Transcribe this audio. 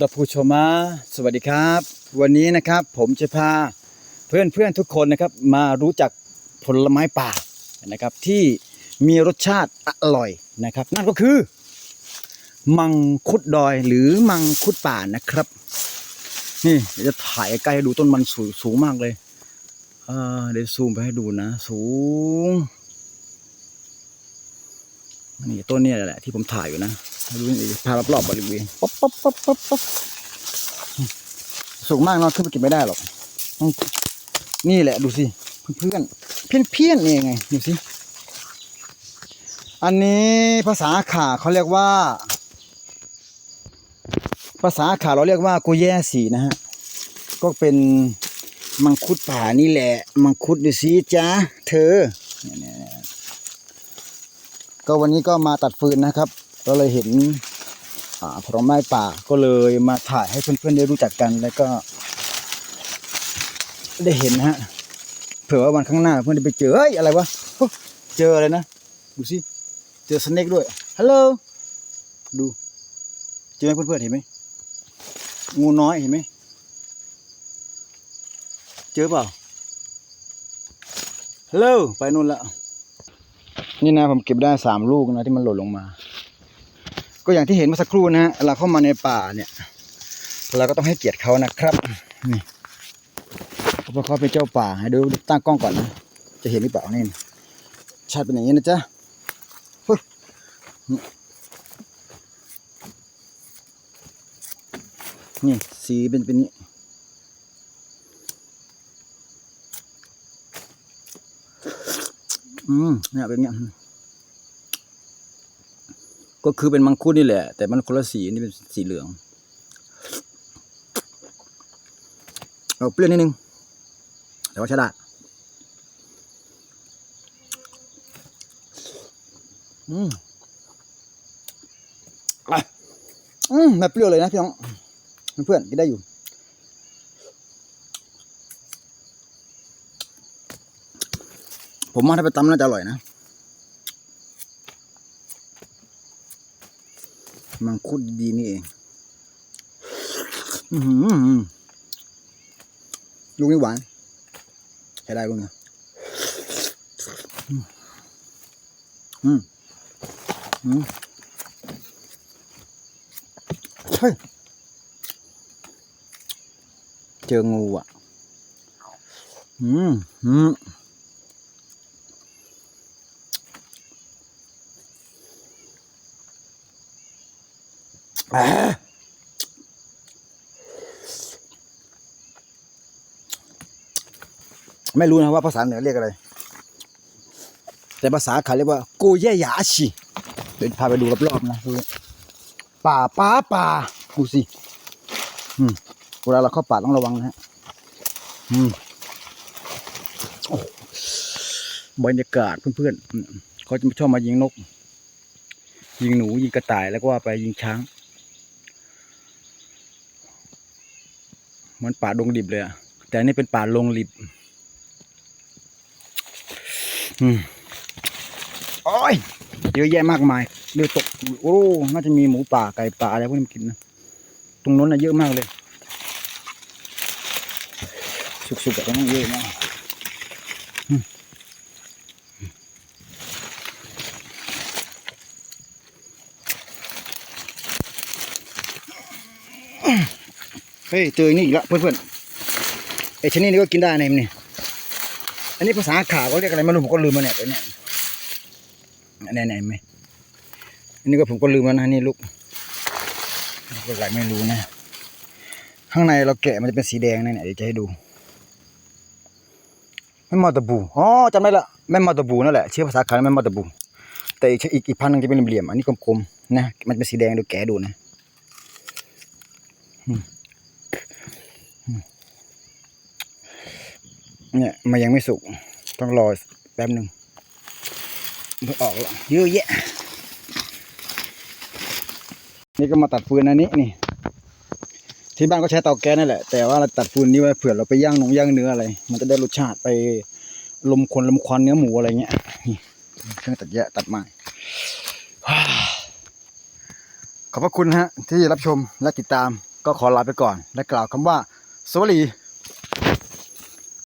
ดผู้ชมมาสวัสดีครับ วันนี้นะครับผมจะพาเพื่อนเพื่อนทุกคนนะครับมารู้จักผลไม้ป่านะครับที่มีรสชาติอร่อยนะครับ นั่นก็คือ มังคุดดอยหรือมังคุดป่านะครับ นี่จะถ่ายใกล้ให้ดูต้นมันสูงสูงมากเลยเเดี๋ยวซูมไปให้ดูนะ สูง นี่ต้นเนี้แหละที่ผมถ่ายอยู่นะให้ดูนี่พารอบๆบริเวณป๊อปป๊อปป๊อปป๊อปป๊อปสูงมากเนอะขึ้นไปเก็บไม่ได้หรอกต้องนี่แหละดูสิเพื่อนๆเพี้ยนเพี้ยนๆนี่ไงดูสิอันนี้ภาษาข่าเขาเรียกว่า ภาษาข่าวเราเรียกว่ากุแย่สีนะฮะก็เป็นมังคุดป่านี่แหละ มังคุดดูสิจ้าเธอเนี่ยๆ ก็วันนี้ก็มาตัดฟืนนะครับ ก็เลยเห็นอ่าผลไม้ป่าก็เลยมาถ่ายให้เพื่อนๆได้รู้จักกันแล้วก็ ได้เห็นนะฮะเผื่อว่าวันข้างหน้าเพื่อนจะไปเจอเฮ้ยอะไรวะเจออะไรนะดูสิเจอสเน็กด้วยฮัลโหลดูเจอไหมเพื่อนๆเห็นไหมงูน้อยเห็นไหมเจอเปล่าฮัลโหลไปนู่นละ นี่นะผมเก็บได้สามลูกนะที่มันหล่นลงมา ก็อย่างที่เห็นเมื่อสักครู่นะฮะเราเข้ามาในป่าเนี่ย เราก็ต้องให้เกียรติเขานะครับนี่เพราะเขาเป็นเจ้าป่าให้ดูตั้งกล้องก่อนนะจะเห็นหรือเปล่านี่ชัดเป็นอย่างนี้นะจ๊ะนี่สีเป็นเป็นนี้ อืมเนี่ยเป็นเงี้ยก็คือเป็นมังคุดนี่แหละ แต่มันคนละสีนี่เป็นสีเหลืองเอาเปรี้ยวนิดนึงแต่ว่าใช้ได้อืมอะอืมไม่เปรี้ยวเลยนะพี่น้องเพื่อนกินได้อยู่ ผมว่าถ้าไปตำน่าจะอร่อยนะ มังคุดดีนี่เองอลูกนี้หวาน ใช้ได้ลูกเนี้ยอืมอืม อืมเฮ้ยเจองูอะ อืม อืม ไม่รู้นะว่าภาษาเหนือเรียกอะไร แต่ภาษาเขาเรียกว่าโกเยยาชิเดี๋ยวพาไปดูรอบๆนะป่าป่าป่าดูสิอืมเวลาเราเข้าป่าต้องระวังนะฮะอืมบรรยากาศเพื่อนๆอืมเขาจะชอบมายิงนก ยิงหนูยิงกระต่ายแล้วก็ว่าไปยิงช้างมันป่าดงดิบเลยอะแต่นนี่เป็นป่าลงลิบ อืมโอ้ยเยอะแยะมากมายเดือตก โอ้น่าจะมีหมูป่าไก่ป่าอะไรพวกนี้กินนะตรงโน้นนะเยอะมากเลย สุกๆแบบนั้นเยอะมากเฮ้ยเจอนี่อีกแล้วเพื่อนๆไอ้ชนิดนี้ก็กินได้ในมันนี่ อันนี้ภาษาข่าวเขาเรียกอะไรไม่รู้ผมก็ลืมมาเนี่ยเนี่ยเนี่ยเนี่ยไหมอันนี้ก็ผมก็ลืมแล้วนะนี่ลูกลูกอะไรไม่รู้นะ ข้างในเราแกะมันจะเป็นสีแดงนะเนี่ยเดี๋ยวจะให้ดูแม่มอตะบูอ๋อจำได้ละแม่มอตะบูนั่นแหละชื่อภาษาไทยแม่มอตะบู แต่อีกอีกอีกพันหนึงจะเป็นเหลี่ยมอันนี้กลมๆนะมันเป็นสีแดงดูแกะดูนะอืม เนี่ยมันยังไม่สุก ต้องรอแป๊บหนึ่งมันออกแล้วเยอะแยะ นี่ก็มาตัดฟืนอันนี้นี่ ที่บ้านก็ใช้เตาแก๊สนั่นแหละ แต่ว่าเราตัดฟืนนี่ไว้เผื่อเราไปย่างหนงย่างเนื้ออะไร มันจะได้รสชาติไปลมควันลมควันเนื้อหมูอะไรเงี้ยนี่เครื่องตัดแยะตัดไม้ขอบพระคุณฮะที่รับชมและติดตามก็ขอลาไปก่อน และกล่าวคำว่าสวัสดี